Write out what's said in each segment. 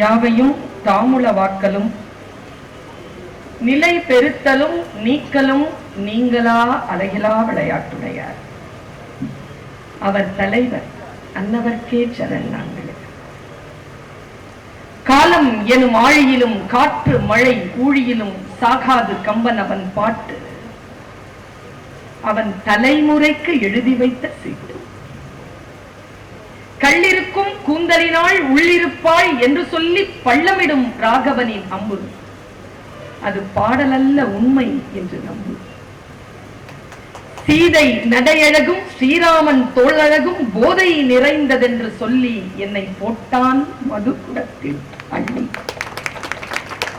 யாவையும் தாமுல வாக்கலும் நிலை பெருத்தலும் நீக்கலும் நீங்களா அலைகளா விளையாட்டுடையார். அவர் தலைவர் அன்னவர்க்கே சரண் நாங்கள். காலம் எனும் ஆழியிலும் காற்று மழை ஊழியிலும் சாகாது கம்பன் அவன் பாட்டு. அவன் தலைமுறைக்கு எழுதி வைத்த செய்தி. கள்ளிருக்கும் கூந்தலினாள் உள்ளிருப்பாய் என்று சொல்லி பள்ளமிடும் ராகவனின் அம்பு. அது பாடலல்ல உண்மை என்று நம்பு. சீதை நடையழகும் ஸ்ரீராமன் தோளழகும் போதை நிறைந்ததென்று சொல்லி என்னை போட்டான் மதுக்குடத்தில் அள்ளி.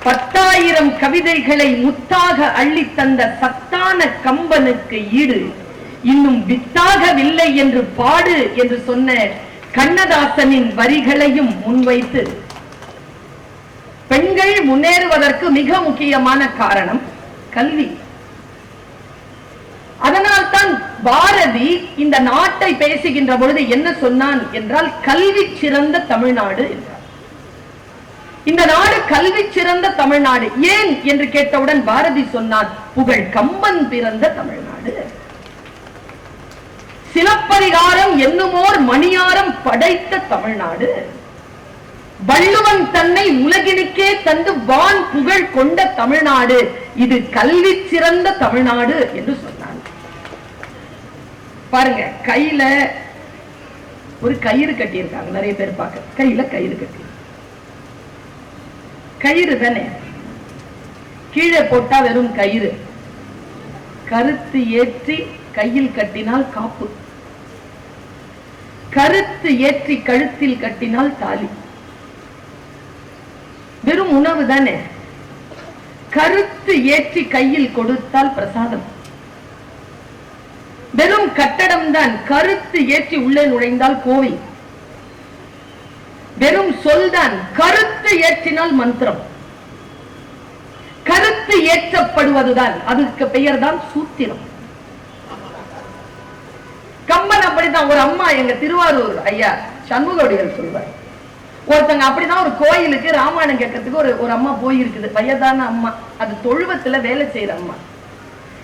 பத்தாயிரம் கவிதைகளை முத்தாக அள்ளி தந்த சத்தான கம்பனுக்கு ஈடு. இன்னும் வித்தாகவில்லை என்று பாடு என்று சொன்ன கண்ணதாசனின் வரிகளையும் முன்வைத்து பெண்கள் முன்னேறுவதற்கு மிக முக்கியமான காரணம் கல்வி. அதனால்தான் பாரதி இந்த நாட்டை பேசுகின்ற பொழுது என்ன சொன்னான் என்றால் கல்வி சிறந்த தமிழ்நாடு என்றார். இந்த நாடு கல்வி சிறந்த தமிழ்நாடு ஏன் என்று கேட்டவுடன் பாரதி சொன்னான் புகழ் கம்பன் பிறந்த தமிழ்நாடு. சிலப்பதிகாரம் என்னுமோர் மணியாரம் படைத்த தமிழ்நாடு. வள்ளுவன் தன்னை உலகினுக்கே தந்து வான் புகழ் கொண்ட தமிழ்நாடு. இது கல்வி சிறந்த தமிழ்நாடு என்று சொன்னாங்க. பாருங்க கையில ஒரு கயிறு கட்டியிருக்காங்க. நிறைய பேர் பார்க்க. கையில கயிறு கட்டி. கயிறு தானே? கீழே போட்டா வெறும் கயிறு. கருத்து ஏற்றி கையில் கட்டினால் காப்பு. கருத்து ஏற்றி கழுத்தில் கட்டினால் தாலி. வெறும் உணவு தானே? கருத்து ஏற்றி கையில் கொடுத்தால் பிரசாதம். வெறும் கட்டடம் தான் கருத்து ஏற்றி உள்ளே நுழைந்தால் கோவில். வெறும் சொல்தான் கருத்து ஏற்றினால் மந்திரம். கருத்து ஏற்றப்படுவதுதான். அதுக்கு பெயர் தான் சூத்திரம். கம்பன் அப்படித்தான். ஒரு அம்மா எங்க திருவாரூர் ஐயா சண்முகவடிகள் சொல்வார். ஒருத்தங்க அப்படிதான் ஒரு கோயிலுக்கு ராமாயணம் கேட்கறதுக்கு ஒரு ஒரு அம்மா போயிருக்குது. வயதான அம்மா. அது தொழுவத்துல வேலை செய்யற அம்மா.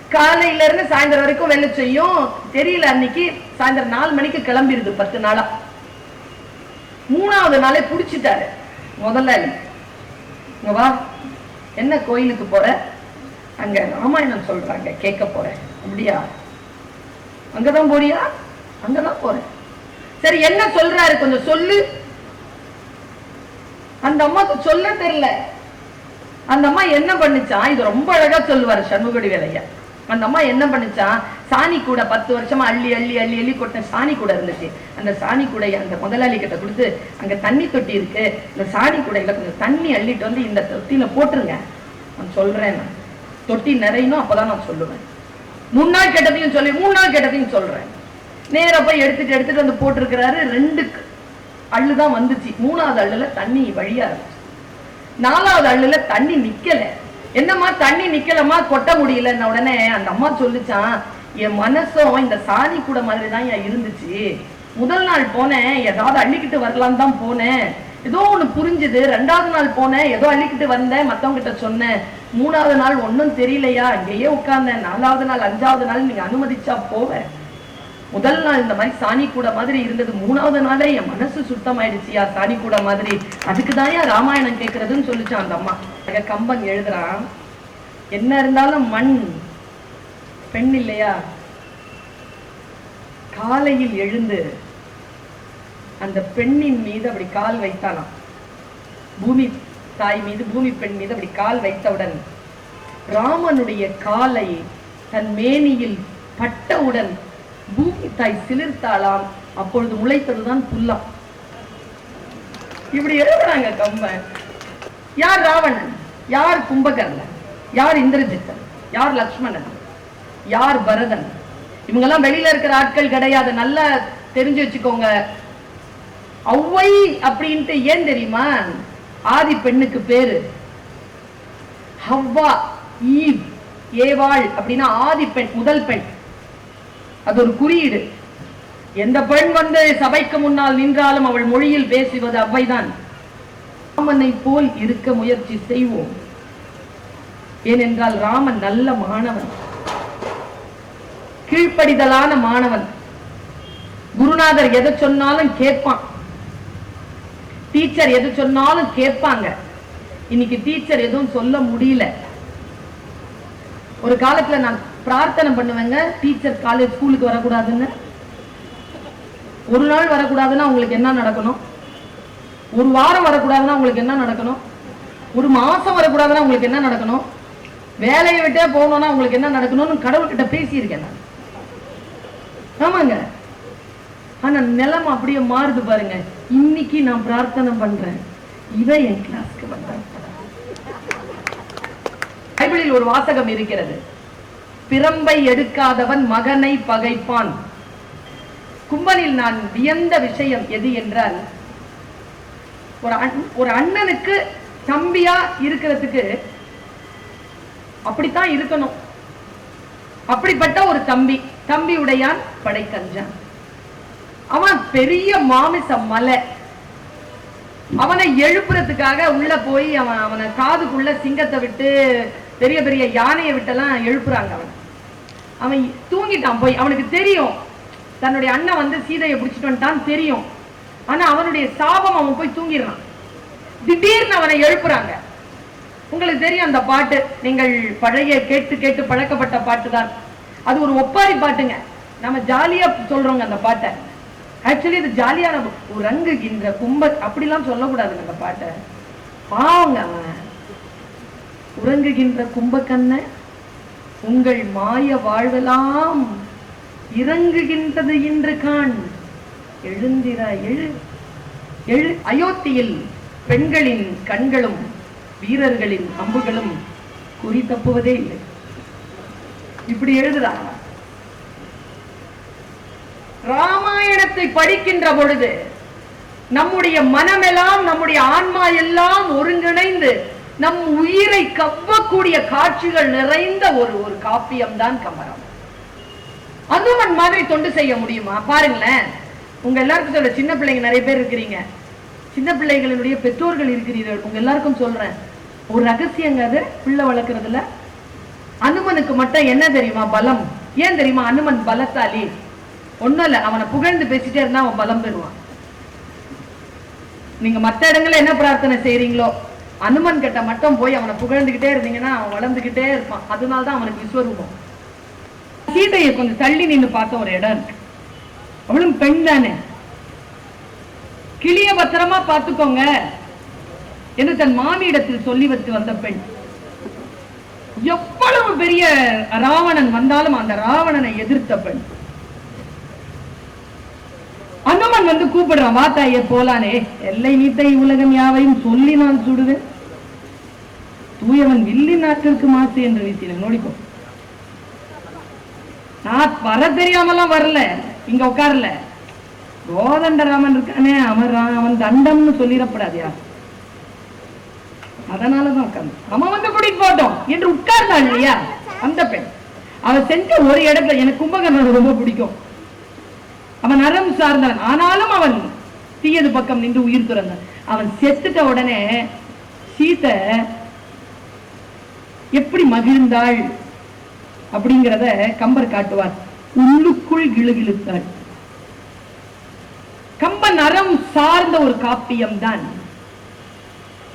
காலையில இருந்து சாயந்தரம் வரைக்கும் வேலை செய்யும். தெரியல அன்னைக்கு சாயந்தரம் நாலு மணிக்கு கிளம்பிடுது பத்து நாளா. மூணாவது நாளே புடிச்சிட்டாரு. முதல்ல இங்க வா. என்ன கோயிலுக்கு போற? அங்க ராமாயணம் சொல்றாங்க. கேட்க போறேன் அப்படியா? அங்கதான் போறியா? அங்கதான் போறேன். சரி என்ன சொல்றாரு? கொஞ்சம் சொல்லு. அந்த அம்மாக்கு சொல்ல தெரியல. அந்த அம்மா என்ன பண்ணுச்சான் இது ரொம்ப அழகா சொல்லுவாரு சண்முகடி வேலைய. அந்த அம்மா என்ன பண்ணுச்சான் சாணி கூட பத்து வருஷமா அள்ளி அள்ளி அள்ளி அள்ளி கொட்டின சாணி கூட இருந்துச்சு. அந்த சாணி கூடைய அந்த முதலாளி கிட்ட கொடுத்து அங்க தண்ணி தொட்டி இருக்கு. இந்த சாணி கூடையில கொஞ்சம் தண்ணி அள்ளிட்டு வந்து இந்த தொட்டியில போட்டுருங்க. நான் சொல்றேன் நான். தொட்டி நிறையணும் அப்பதான் நான் சொல்லுவேன். மூணு நாள் கெட்டதையும் சொல்லி மூணு நாள் கெட்டதையும் சொல்றேன். நேரா போய் எடுத்துட்டு எடுத்துட்டு வந்து போட்டிருக்கிறாரு. ரெண்டு அள்ளு தான் வந்துச்சு. மூணாவது அள்ளுல தண்ணி வழியா இருந்துச்சு. நாலாவது அள்ளுல தண்ணி நிக்கல. என்னம்மா தண்ணி நிக்கலம்மா? கொட்ட முடியலன்ன உடனே அந்த அம்மா சொல்லுச்சான் என் மனசும் இந்த சாணி கூட மாதிரி தான் இருந்துச்சு. முதல் நாள் போனேன் ஏதாவது அள்ளிக்கிட்டு வரலான்னு தான் போனேன். ஏதோ ஒண்ணு புரிஞ்சுது. ரெண்டாவது நாள் போனேன் ஏதோ அள்ளிக்கிட்டு வந்தேன் மத்தவங்க கிட்ட சொன்னேன். மூணாவது நாள் ஒண்ணும் தெரியலையா? இங்கேயே உட்கார்ந்தேன். நாலாவது நாள் அஞ்சாவது நாள் நீங்க அனுமதிச்சா போவேன் முதல் நாள் இந்த மாதிரி சாணி கூட மாதிரி இருந்தது. மூணாவது நாளே என் மனசு சுத்தமாயிடுச்சியா? சாணி கூட மாதிரி. அதுக்கு தான் ராமாயணம் கேட்கறதுன்னு சொல்லிச்சான் அந்த அம்மா. கம்பன் எழுதுறான். என்ன இருந்தாலும் மண் பெண் இல்லையா? காலையில் எழுந்து அந்த பெண்ணின் மீது அப்படி கால் வைத்தானாம். பூமி தாய் மீது பூமி பெண் மீது அப்படி கால் வைத்தவுடன் ராமனுடைய காலை தன் மேனியில் பட்டவுடன் பூமி தாய் சிலிர்த்தாளாம். அப்பொழுது முளைத்ததுதான் புல்லாம். இப்படி எழுதுறாங்க கம்ப. யார் ராவணன்? யார் கும்பகர்ணன்? யார் இந்திரஜித்தன்? யார் லக்ஷ்மணன்? யார் பரதன்? இவங்கெல்லாம் வெளியில இருக்கிற ஆட்கள் கிடையாது. நல்லா தெரிஞ்சு வச்சுக்கோங்க. ஔவை அப்படின்ட்டு ஏன் தெரியுமா? ஆதி பெண்ணுக்கு பேரு. ஹவ்வா ஈவ் ஏவாள் அப்படின்னா ஆதி பெண் முதல் பெண். அது ஒரு குறியீடு. எந்த பெண் வந்து சபைக்கு முன்னால் நின்றாலும் அவள் மொழியில் பேசுவது அவ்வைதான். ராமனை போல் இருக்க முயற்சி செய்வோம். ஏனென்றால் ராமன் நல்ல மாணவன். கீழ்ப்படிதலான மாணவன். குருநாதர் எதை சொன்னாலும் கேட்பான். டீச்சர் எது சொன்னாலும் கேட்பாங்க. இன்னைக்கு டீச்சர் எதுவும் சொல்ல முடியல. ஒரு காலத்துல நான் பிரார்த்தனை பண்ணுவேங்க டீச்சர் காலேஜ் ஸ்கூலுக்கு வரக்கூடாதுன்னு. ஒரு நாள் வரக்கூடாதுன்னா உங்களுக்கு என்ன நடக்கணும்? ஒரு வாரம் வரக்கூடாதுன்னா உங்களுக்கு என்ன நடக்கணும்? ஒரு மாசம் வரக்கூடாதுன்னா உங்களுக்கு என்ன நடக்கணும்? வேலையை விட்டே போகணும்னா உங்களுக்கு என்ன நடக்கணும்னு கடவுள்கிட்ட பேசியிருக்கேன் நான். ஆமாங்க. ஆனா நிலைமை அப்படியே மாறுது பாருங்க. இன்னைக்கு நான் பிரார்த்தனை பண்றேன். இவன் என் கிளாஸ்க்கு வந்தான். பைபிளில் ஒரு வாசகம் இருக்கிறது. பிரம்பை எடுக்காதவன் மகனை பகைப்பான். கும்பனில் நான் வியந்த விஷயம் எது என்றால் ஒரு அண்- ஒரு அண்ணனுக்கு தம்பியா இருக்கிறதுக்கு அப்படித்தான் இருக்கணும். அப்படிப்பட்ட ஒரு தம்பி தம்பி உடையான் படைக்கஞ்சான். அவன் பெரிய மாமிச மலை. அவனை எழுப்புறதுக்காக உள்ள போய் அவன் அவனை காதுக்குள்ள சிங்கத்தை விட்டு பெரிய பெரிய யானையை விட்டெல்லாம் எழுப்புறாங்க அவன். அவன் தூங்கிட்டான் போய். அவனுக்கு தெரியும். தன்னுடைய அண்ணன் வந்து சீதையை பிடிச்சிட்டு வந்துட்டான் தெரியும். ஆனா அவனுடைய சாபம் அவன் போய் தூங்கிடுறான். திடீர்னு அவனை எழுப்புறாங்க. உங்களுக்கு தெரியும் அந்த பாட்டு. நீங்கள் பழைய கேட்டு கேட்டு பழக்கப்பட்ட பாட்டு தான் அது ஒரு ஒப்பாரி பாட்டுங்க. நம்ம ஜாலியா சொல்றோங்க அந்த பாட்டை. ஆக்சுவலி இது ஜாலியான உறங்குகின்ற கும்ப அப்படிலாம் சொல்லக்கூடாதுங்க அந்த பாட்டை. பாவங்க அவன். உறங்குகின்ற கும்பக்கண்ண உங்கள் மாய வாழ்வெல்லாம் இறங்குகின்றது இன்று காண். எழுந்திரா எழு எழு அயோத்தியில் பெண்களின் கண்களும் வீரர்களின் அம்புகளும் குறி தப்புவதே இல்லை. இப்படி எழுதுறாங்க ராமாயணத்தை படிக்கின்ற பொழுது நம்முடைய மனமெல்லாம் நம்முடைய ஆன்மா எல்லாம் ஒருங்கிணைந்து நம் உயிரை கவ்வக்கூடிய காட்சிகள் நிறைந்த ஒரு ஒரு காப்பியம் தான் கம்பராமாயணம் அனுமன் மாதிரி தொண்டு செய்ய முடியுமா? பாருங்களேன். உங்க எல்லாருக்கும் சொல்ற சின்ன பிள்ளைங்க நிறைய பேர் இருக்கிறீங்க. சின்ன பிள்ளைகளினுடைய பெற்றோர்கள் இருக்கிறீர்கள். உங்க எல்லாருக்கும் சொல்றேன். ஒரு ரகசியங்க அது. பிள்ளை வளர்க்கறதுல. அனுமனுக்கு மட்டும் என்ன தெரியுமா பலம்? ஏன் தெரியுமா? அனுமன் பலசாலி. ஒண்ணும் இல்ல அவனை புகழ்ந்து பேசிட்டே இருந்தா அவன் பலம் பெறுவான். நீங்க மத்த இடங்கள்ல என்ன பிரார்த்தனை செய்யறீங்களோ அனுமன் கிட்ட மட்டும் போய் அவனை புகழ்ந்துகிட்டே இருந்தீங்கன்னா அவன் வளர்ந்துகிட்டே இருப்பான். அதனாலதான் அவனுக்கு விஸ்வரூபம். சீதையை கொஞ்சம் தள்ளி நின்னு பார்த்த ஒரு இடம் இருக்கு. அவளும் பெண் தானே. கிளிய பத்திரமா பார்த்துக்கோங்க என்று தன் மாமியிடத்தில் சொல்லி வச்சு வந்த பெண். எவ்வளவு பெரிய ராவணன் வந்தாலும் அந்த ராவணனை எதிர்த்த பெண். அனுமன் வந்து கூப்பிடுறான் வா தாயே போலானே. எல்லை நீத்தை உலகம் யாவையும் சொல்லி நான் சுடுவேன். தூயவன் வில்லி நாட்டிற்கு மாசு என்று வீசின நோடிக்கோ நான் வர தெரியாமலாம் வரல. இங்க உட்காரல. கோதண்டராமன் இருக்கானே அவன் அவன் தண்டம்னு சொல்லிடப்படாதியா. அதனாலதான் உட்கார்ந்து அவன் வந்து கூட்டிட்டு போட்டோம் என்று உட்கார்ந்தான் இல்லையா? அந்த பெண். அவன் செஞ்ச ஒரு இடத்துல எனக்கு கும்பகர்ணன் ரொம்ப பிடிக்கும். அவன் நரம் சார்ந்தவன். ஆனாலும் அவன் தீயது பக்கம் நின்று உயிர் துறந்தான் அவன் செத்துட்ட உடனே சீத்த எப்படி மகிழ்ந்தாள் அப்படிங்கிறத கம்பர் காட்டுவார். உள்ளுக்குள் கிளுகிழுத்தாள். கம்பன் அறம் சார்ந்த ஒரு காப்பியம் தான்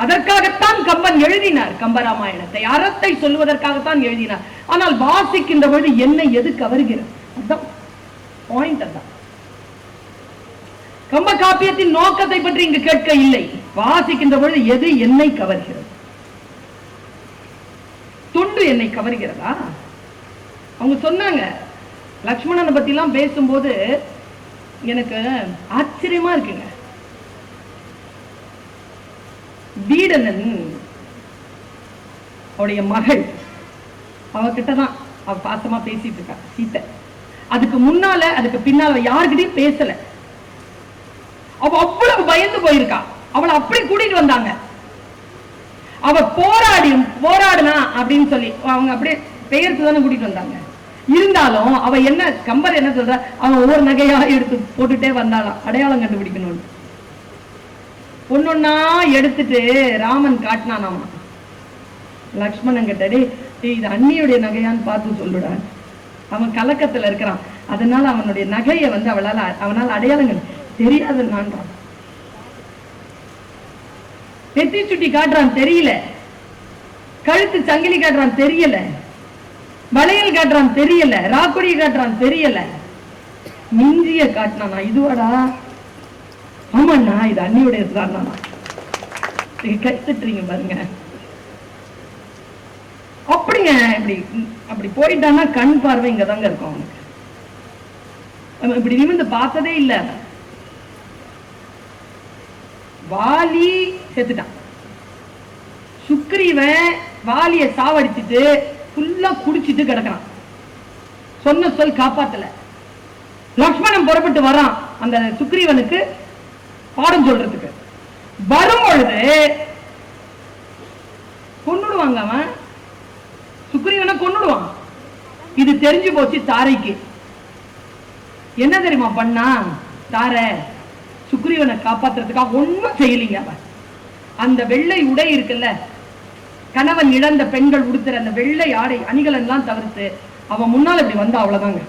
அதற்காகத்தான் கம்பன் எழுதினார் கம்பராமாயணத்தை. அறத்தை சொல்வதற்காகத்தான் எழுதினார். ஆனால் வாசிக்கின்ற பொழுது என்ன எது கவருகிறது? அதுதான் பாயிண்ட் அதான். கம்ப காப்பியத்தின் நோக்கத்தை பற்றி இங்கு கேட்க இல்லை. வாசிக்கின்ற பொழுது எது என்னை கவர்கிறது? தொண்டு என்னை கவர்கிறதா? அவங்க சொன்னாங்க லக்ஷ்மணனை பத்தி எல்லாம் பேசும்போது எனக்கு ஆச்சரியமா இருக்குங்க. வீடனன் அவளுடைய மகள் அவகிட்ட தான் அவ பாசமா பேசிட்டு இருக்கா சீத்தை. அதுக்கு முன்னால அதுக்கு பின்னால யாருக்கிட்டையும் பேசல. அவ அவ்வளவு பயந்து போயிருக்கா. அவளை அப்படி கூட்டிட்டு வந்தாங்க. அவ போராடி போராடுனா அப்படின்னு சொல்லி அவங்க அப்படியே பெயர்த்து தானே கூட்டிட்டு வந்தாங்க. இருந்தாலும் அவ என்ன கம்பர் என்ன சொல்ற? அவன் ஒவ்வொரு நகையா எடுத்து போட்டுட்டே வந்தாளாம் அடையாளம் கண்டுபிடிக்கணும்னு. ஒன்னொன்னா எடுத்துட்டு ராமன் காட்டினானாமா. லக்ஷ்மணன் கிட்டடி இது அண்ணியுடைய நகையான்னு பார்த்து சொல்லுடான் அவன் கலக்கத்துல இருக்கிறான். அதனால அவனுடைய நகையை வந்து அவளால அவனால அடையாளங்கள் தெரியாதுன்னான்றான். நெத்தி சுட்டி காட்டுறான் தெரியல. கழுத்து சங்கிலி காட்டுறான் தெரியல. வளையல் காட்டுறான் தெரியல. ராக்குடியை காட்டுறான் தெரியல. மிஞ்சிய காட்டினானா இதுவாடா? ஆமாண்ணா இது அண்ணியுடைய தானா கத்துட்டுறீங்க பாருங்க. அப்படிங்க இப்படி அப்படி போயிட்டான்னா கண் பார்வை இங்க தாங்க இருக்கும் அவனுக்கு. இப்படி நிமிந்து பார்த்ததே இல்ல. வாலி செத்துட்டான். சுக்ரீவன் வாலிய சாவடிச்சுட்டு ஃபுல்லா குடிச்சிட்டு கிடக்குறான். சொன்ன சொல் காப்பாத்தல. லக்ஷ்மணன் புறப்பட்டு வரான் அந்த சுக்ரீவனுக்கு பாடம் சொல்றதுக்கு. வரும் பொழுது கொன்னுடுவாங்க அவன். சுக்ரீவனை கொன்னுடுவான். இது தெரிஞ்சு போச்சு தாரைக்கு. என்ன தெரியுமா பண்ணா தாரை சுக்ரீவனை காப்பாத்துறதுக்காக ஒன்றும் செய்யலீங்க அவன். அந்த வெள்ளை உடை இருக்குல்ல கணவன் இழந்த பெண்கள் உடுத்துற அந்த வெள்ளை ஆடை அணிகள் எல்லாம் தவிர்த்து அவன் முன்னால் இப்படி வந்தா அவ்வளவுதாங்க.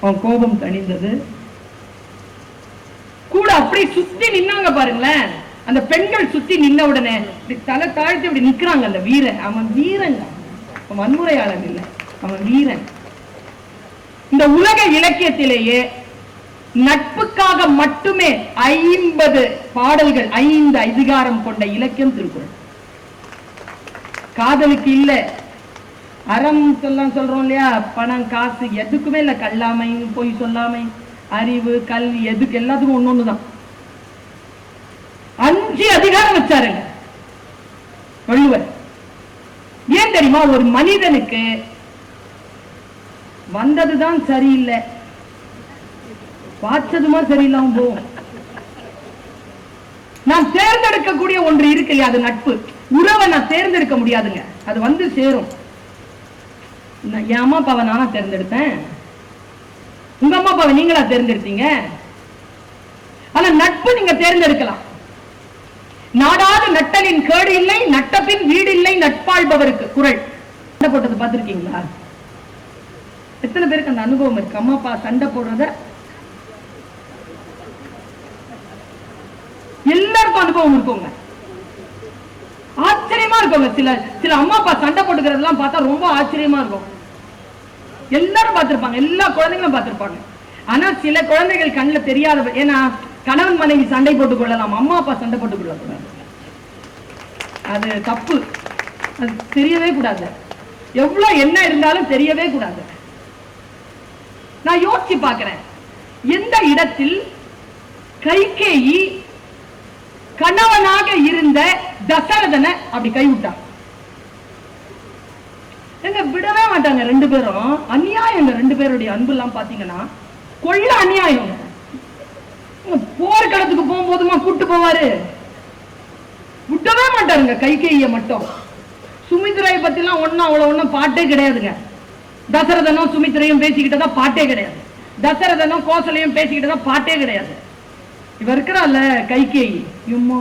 அவன் கோபம் தணிந்தது. கூட அப்படியே சுத்தி நின்னாங்க பாருங்களேன். அந்த பெண்கள் சுத்தி நின்ன உடனே இப்படி தலை தாழ்த்து இப்படி நிக்கிறாங்க அந்த வீரன். அவன் வீரங்க அவன் வன்முறையாளன் இல்லை. அவன் வீரன். இந்த உலக இலக்கியத்திலேயே நட்புக்காக மட்டுமே ஐம்பது பாடல்கள் ஐந்து அதிகாரம் கொண்ட இலக்கியம் திருக்குறள். காதலுக்கு இல்ல. அறம் சொல்லலாம் சொல்றோம் இல்லையா? பணம் காசு எதுக்குமே இல்ல. கல்லாமை பொய் சொல்லாமை. அறிவு கல்வி எதுக்கு? எல்லாத்துக்கும் ஒண்ணு அஞ்சு அதிகாரம் வச்சாருங்க. வள்ளுவர். ஏன் தெரியுமா? ஒரு மனிதனுக்கு வந்ததுதான் சரியில்லை. வாச்சதுமா சரியில்லாம போகும். நான் தேர்ந்தெடுக்கக்கூடிய ஒன்று இருக்கு இல்லையா அது நட்பு. உறவை நான் தேர்ந்தெடுக்க முடியாதுங்க. அது வந்து சேரும். நான் என் அம்மா அப்பாவை நானா தேர்ந்தெடுத்தேன். உங்க அம்மா அப்பாவை நீங்களா தேர்ந்தெடுத்தீங்க? ஆனா நட்பு நீங்க தேர்ந்தெடுக்கலாம். நாடாத நட்டலின் கேடு இல்லை நட்டப்பின் வீடு இல்லை நட்பாள்பவருக்கு குரல். சண்டை போட்டது பார்த்திருக்கீங்களா? எத்தனை பேருக்கு அந்த அனுபவம் இருக்கு? அம்மா அப்பா சண்டை போடுறத எல்லாருக்கும் அனுபவம் இருக்குங்க. ஆச்சரியமா இருக்குங்க. சில சில அம்மா அப்பா சண்டை போட்டுக்கிறதெல்லாம் பார்த்தா ரொம்ப ஆச்சரியமா இருக்கும். எல்லாரும் பார்த்திருப்பாங்க. எல்லா குழந்தைங்களும் பார்த்திருப்பாங்க. ஆனா சில குழந்தைகள் கண்ணில் தெரியாத ஏன்னா கணவன் மனைவி சண்டை போட்டுக் கொள்ளலாம். அம்மா அப்பா சண்டை போட்டுக் கொள்ளக்கூடாது. அது தப்பு. அது தெரியவே கூடாது. எவ்வளவு என்ன இருந்தாலும் தெரியவே கூடாது. நான் யோசிச்சு பார்க்கிறேன். எந்த இடத்தில் கைகேயி கணவனாக இருந்த தசரதனை அப்படி கைவிட்டான். எங்க விடவே மாட்டாங்க ரெண்டு பேரும். அநியாயம் இந்த ரெண்டு பேருடைய அன்பு எல்லாம் பாத்தீங்கன்னா கொள்ள அநியாயம். போர்க்களத்துக்கு போகும்போதுமா கூட்டு போவாரு? விட்டவே மாட்டாருங்க கைகேய மட்டும். சுமித்ராயை பத்தி எல்லாம் ஒன்னும் அவ்வளவு ஒண்ணும் பாட்டே கிடையாதுங்க. தசரதனும் சுமித்ரையும் பேசிக்கிட்டதா பாட்டே கிடையாது. தசரதனும் கோசலையும் பேசிக்கிட்டதா பாட்டே கிடையாது. இவ இருக்கிறாள்ல கைகேயி. யும்மா.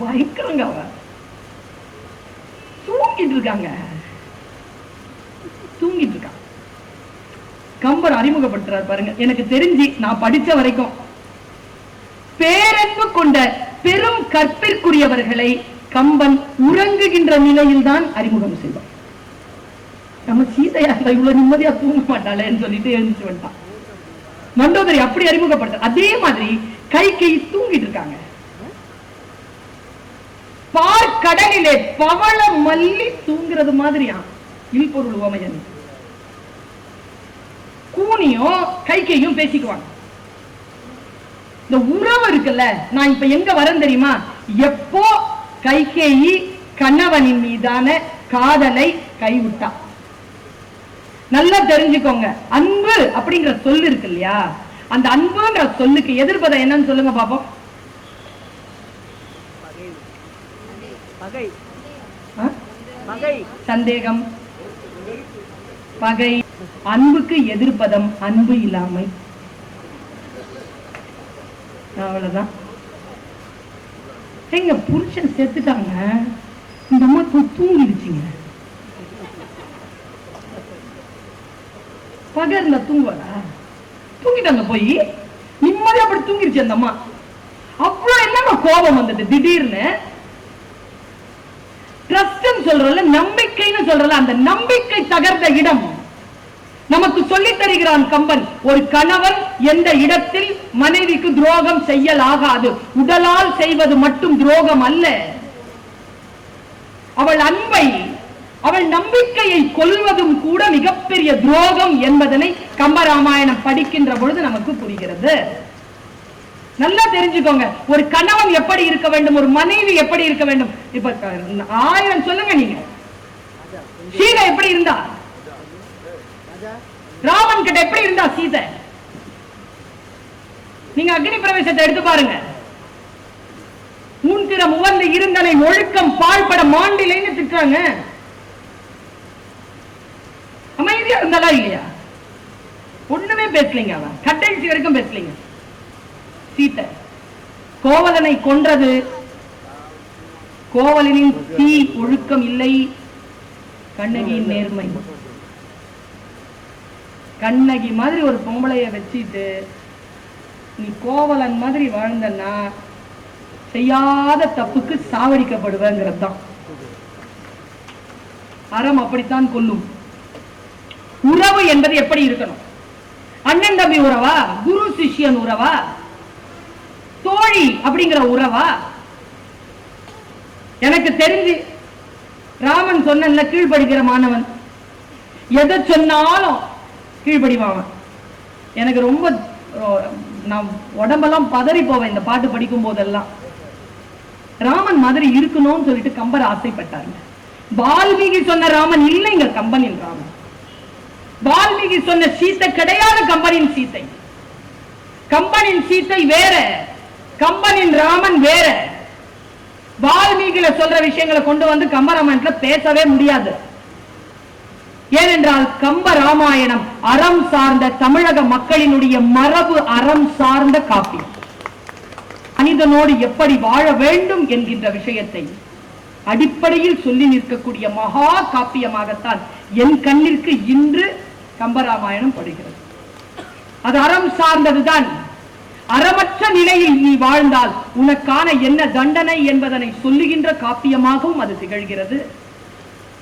பயங்கரங்க அவ. தூங்கிட்டு இருக்காங்க. தூங்கிட்டு இருக்காங்க கம்பர் அறிமுகப்படுத்துறாரு பாருங்க. எனக்கு தெரிஞ்சு நான் படிச்ச வரைக்கும் பேரன்பு கொண்ட பெரும் கற்பிற்குரியவர்களை கம்பன் உறங்குகின்ற நிலையில் தான் அறிமுகம் செய்வான். நம்ம சீதையா இவ்வளவு நிம்மதியா தூங்க மாட்டாளேன்னு சொல்லிட்டு எழுந்துச்சு வந்துட்டான். மண்டோதரி அப்படி அறிமுகப்படுத்த அதே மாதிரி கை கை தூங்கிட்டு இருக்காங்க. பார்க்கடலிலே பவள மல்லி தூங்குறது மாதிரியா? இல்பொருள் ஓமையன். கூனியும் கைக்கையும் பேசிக்குவாங்க. இந்த உறவு இருக்குல்ல நான் இப்ப எங்க வரேன் தெரியுமா? எப்போ கைகேயி கணவனின் மீதான காதலை கைவிட்டா. நல்லா தெரிஞ்சுக்கோங்க. அன்பு அப்படிங்கிற சொல் இருக்கு இல்லையா? அந்த அன்புங்கிற சொல்லுக்கு எதிர்ப்பதம் என்னன்னு சொல்லுங்க பாப்போம். சந்தேகம். பகை. அன்புக்கு எதிர்ப்பதம் அன்பு இல்லாமை. அவ்வளவுதான். எங்க புருஷன் செத்துட்டாங்க. இந்த அம்மா தூங்கிடுச்சுங்க. பகர்ல தூங்குவாரா தூங்கிட்டாங்க போய். நிம்மதியா அப்படி தூங்கிருச்சு அந்த அம்மா. அவ்வளவு என்னமா கோபம் வந்தது திடீர்னு? ட்ரஸ்ட்னு சொல்றோம்ல நம்பிக்கைன்னு சொல்றோம்ல அந்த நம்பிக்கை தகர்ந்த இடம். நமக்கு சொல்லி தருகிறான் கம்பன் ஒரு கணவன் எந்த இடத்தில் மனைவிக்கு துரோகம் செய்யலாகாது. உடலால் செய்வது மட்டும் துரோகம் அல்ல. அவள் அன்பை அவள் நம்பிக்கையை கொல்வதும் கூட மிகப்பெரிய துரோகம் என்பதனை கம்பராமாயணம் படிக்கின்ற பொழுது நமக்கு புரிகிறது. நல்லா தெரிஞ்சுக்கோங்க. ஒரு கணவன் எப்படி இருக்க வேண்டும் ஒரு மனைவி எப்படி இருக்க வேண்டும். இப்ப ஆயிரம் சொல்லுங்க நீங்க. சீதை எப்படி இருந்தா? ராமன் கிட்ட எப்படி இருந்தா சீதை? நீங்க அக்னி பிரவேசத்தை எடுத்து பாருங்க. மூன்றிற உவந்து இருந்தனை ஒழுக்கம் பாழ்பட மாண்டிலைன்னு திட்டுறாங்க. அமைதியா இருந்தாலா இல்லையா? ஒண்ணுமே பேசலைங்க அவன். கட்டழிச்சு வரைக்கும் பேசலைங்க. சீத்தை. கோவலனை கொன்றது. கோவலனின் தீ ஒழுக்கம் இல்லை. கண்ணகியின் நேர்மை. கண்ணகி மாதிரி ஒரு பொம்பளைய வச்சுட்டு நீ கோவலன் மாதிரி வாழ்ந்தன்னா செய்யாத தப்புக்கு சாவடிக்கப்படுவேங்கிறது தான் அறம் அப்படித்தான் கொல்லும். உறவு என்பது எப்படி இருக்கணும்? அண்ணன் தம்பி உறவா? குரு சிஷ்யன் உறவா? தோழி அப்படிங்கிற உறவா? எனக்கு தெரிஞ்சு ராமன் சொன்ன கீழ்படுகிற மாணவன். எதை சொன்னாலும் கீழ்படிவான். அவன். எனக்கு ரொம்ப நான் உடம்பெல்லாம் பதறி போவேன் இந்த பாட்டு படிக்கும் போதெல்லாம் ராமன் மாதிரி இருக்கணும்னு சொல்லிட்டு கம்பர் ஆசைப்பட்டாங்க வால்மீகி சொன்ன ராமன் இல்லைங்க கம்பனின் ராமன். வால்மீகி சொன்ன சீத்தை கிடையாது கம்பனின் சீத்தை. கம்பனின் சீத்தை வேற கம்பனின் ராமன் வேற. வால்மீகில சொல்ற விஷயங்களை கொண்டு வந்து கம்பராமாயணத்துல பேசவே முடியாது. ஏனென்றால் கம்ப ராமாயணம் அறம் சார்ந்த தமிழக மக்களினுடைய மரபு அறம் சார்ந்த காப்பியம் மனிதனோடு எப்படி வாழ வேண்டும் என்கின்ற விஷயத்தை அடிப்படையில் சொல்லி நிற்கக்கூடிய மகா காப்பியமாகத்தான் என் கண்ணிற்கு இன்று கம்பராமாயணம் படுகிறது அது அறம் சார்ந்ததுதான். அறமற்ற நிலையில் நீ வாழ்ந்தால் உனக்கான என்ன தண்டனை என்பதனை சொல்லுகின்ற காப்பியமாகவும் அது திகழ்கிறது.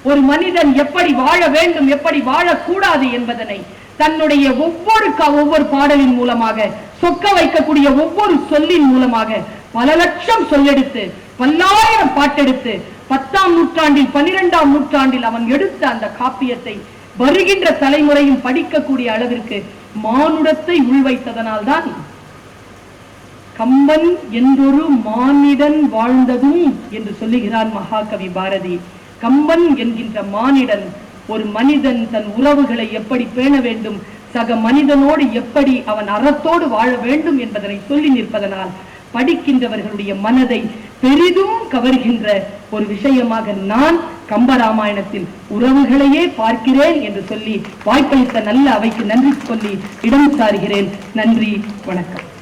ஒரு மனிதன் எப்படி வாழ வேண்டும் எப்படி வாழக்கூடாது என்பதனை தன்னுடைய ஒவ்வொரு க- ஒவ்வொரு பாடலின் மூலமாக சொக்க வைக்கக்கூடிய ஒவ்வொரு சொல்லின் மூலமாக பல லட்சம் சொல்லெடுத்து பல்லாயிரம் பாட்டெடுத்து பத்தாம் நூற்றாண்டில் பன்னிரெண்டாம் நூற்றாண்டில் அவன் எடுத்த அந்த காப்பியத்தை வருகின்ற தலைமுறையும் படிக்கக்கூடிய அளவிற்கு மானுடத்தை உள்வைத்ததனால் தான் கம்பன் என்றொரு மானிடன் வாழ்ந்ததும் என்று சொல்லுகிறான் மகாகவி பாரதி. கம்பன் என்கின்ற மானிடன் ஒரு மனிதன் தன் உறவுகளை எப்படி பேண வேண்டும் சக மனிதனோடு எப்படி அவன் அறத்தோடு வாழ வேண்டும் என்பதனை சொல்லி நிற்பதனால் படிக்கின்றவர்களுடைய மனதை பெரிதும் கவர்கின்ற ஒரு விஷயமாக நான் கம்பராமாயணத்தில் உறவுகளையே பார்க்கிறேன் என்று சொல்லி வாய்ப்பளித்த நல்ல அவைக்கு நன்றி சொல்லி இடம் சாருகிறேன். நன்றி வணக்கம்.